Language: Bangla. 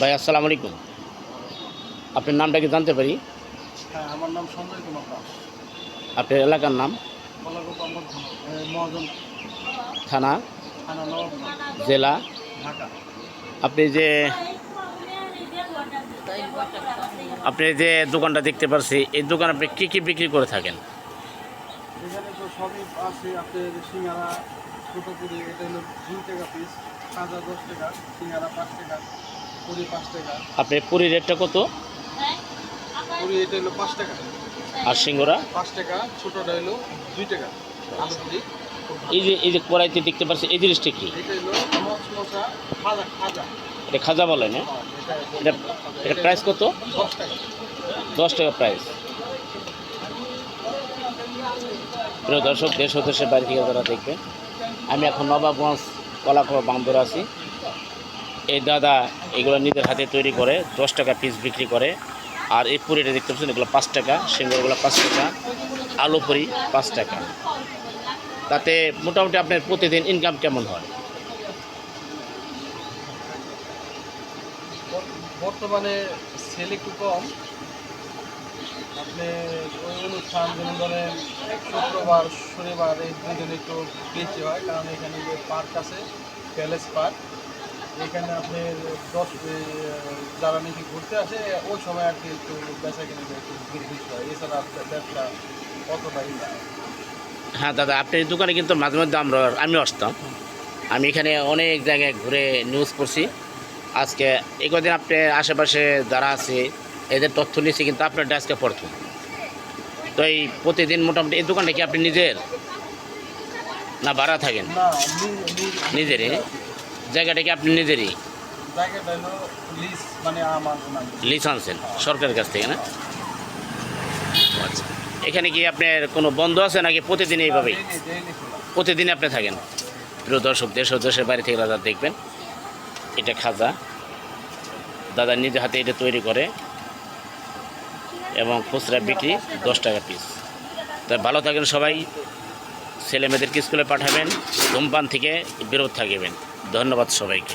ভাই আসসালামু আলাইকুম। আপনার নামটা কি জানতে পারি? হ্যাঁ আমার নাম সঞ্জয় কুমার দাস। আপনার এলাকার নাম? থানা জেলা? আপনি যে আপনি যে দোকানটা দেখতে পাচ্ছি এই দোকান আপনি কী কী বিক্রি করে থাকেন? এখানে তো সবই আছে আপনার সিঙ্গারা ছোটো পুরি এটা হলো দুই টাকা পিস কাঁচা দশ টাকা সিঙ্গারা পাঁচ টাকা। আপনি পুরী রেটটা কত? পুরি এটা হলো পাঁচ টাকা। আর সিঙ্গরা? পাঁচ টাকা ছোটোটা হলো দুই টাকা। আলু এই যে এই যে কড়াইতে দেখতে পাচ্ছি এই জিনিসটা কি? এটা হলো মশমশা খাজা খাজা এটা খাজা বলে না? হ্যাঁ, এটা এটা প্রাইস কত? দশ টাকা। দশ টাকা প্রাইস প্রিয় দর্শক দেশ ও দেশের বাড়ি থেকে যারা দেখবে আমি এখন নবাবগঞ্জ কলাখোয়া বান্দর আছি। এই দাদা এগুলো নিজের হাতে তৈরি করে, দশ টাকা পিস বিক্রি করে। আর এই পুরিটা দেখতে পাচ্ছেন, এগুলো পাঁচ টাকা, সিঙ্গারগুলো পাঁচ টাকা, আলু পুরি পাঁচ টাকা। তাতে মোটামুটি আপনার প্রতিদিন ইনকাম কেমন হয়? বর্তমানে সেল একটু কম। আপনি ওই অনুষ্ঠান যেমন ধরেন, শুক্রবার, শনিবার, এই দুই দিন একটু বেশি হয়, কারণ এখানে যে পার্ক আছে প্যালেস পার্ক এখানে আপনি দশ যারা নাকি ঘুরতে আসে ওই সময় আর কি একটু বেচা কিনে একটু বেশি হয়। এছাড়া ব্যবসা অতটাই না। হ্যাঁ দাদা আপনার এই দোকানে কিন্তু মাঝে মধ্যে আমরা আমি আসতাম। আমি এখানে অনেক জায়গায় ঘুরে নিউজ করছি। আজকে এই কদিন আপনার আশেপাশে যারা আছে এদের তথ্য নিয়েছি কিন্তু আপনার আজকে প্রথম। তো এই প্রতিদিন মোটামুটি এই দোকানটা কি আপনি নিজের? না ভাড়া থাকেন? নিজেরই? জায়গাটা কি আপনি নিজেরই? লিজ মানে লিস আনছেন? সরকারের কাছ থেকে না? আচ্ছা। এখানে কি আপনার কোনো বন্ধ আছে নাকি প্রতিদিন এইভাবেই? প্রতিদিন আপনি থাকেন? প্রিয় দর্শক দেশ ও দেশের বাড়ি থেকে দাদা দেখবেন এটা খাজা। দাদা নিজে হাতে এটা তৈরি করে এবং খুচরা বিক্রি দশ টাকা পিস তাই ভালো থাকেন সবাই। ছেলে মেয়েদেরকে স্কুলে পাঠাবেন ধূমপান থেকে বিরত থাকবেন। ধন্যবাদ সবাইকে।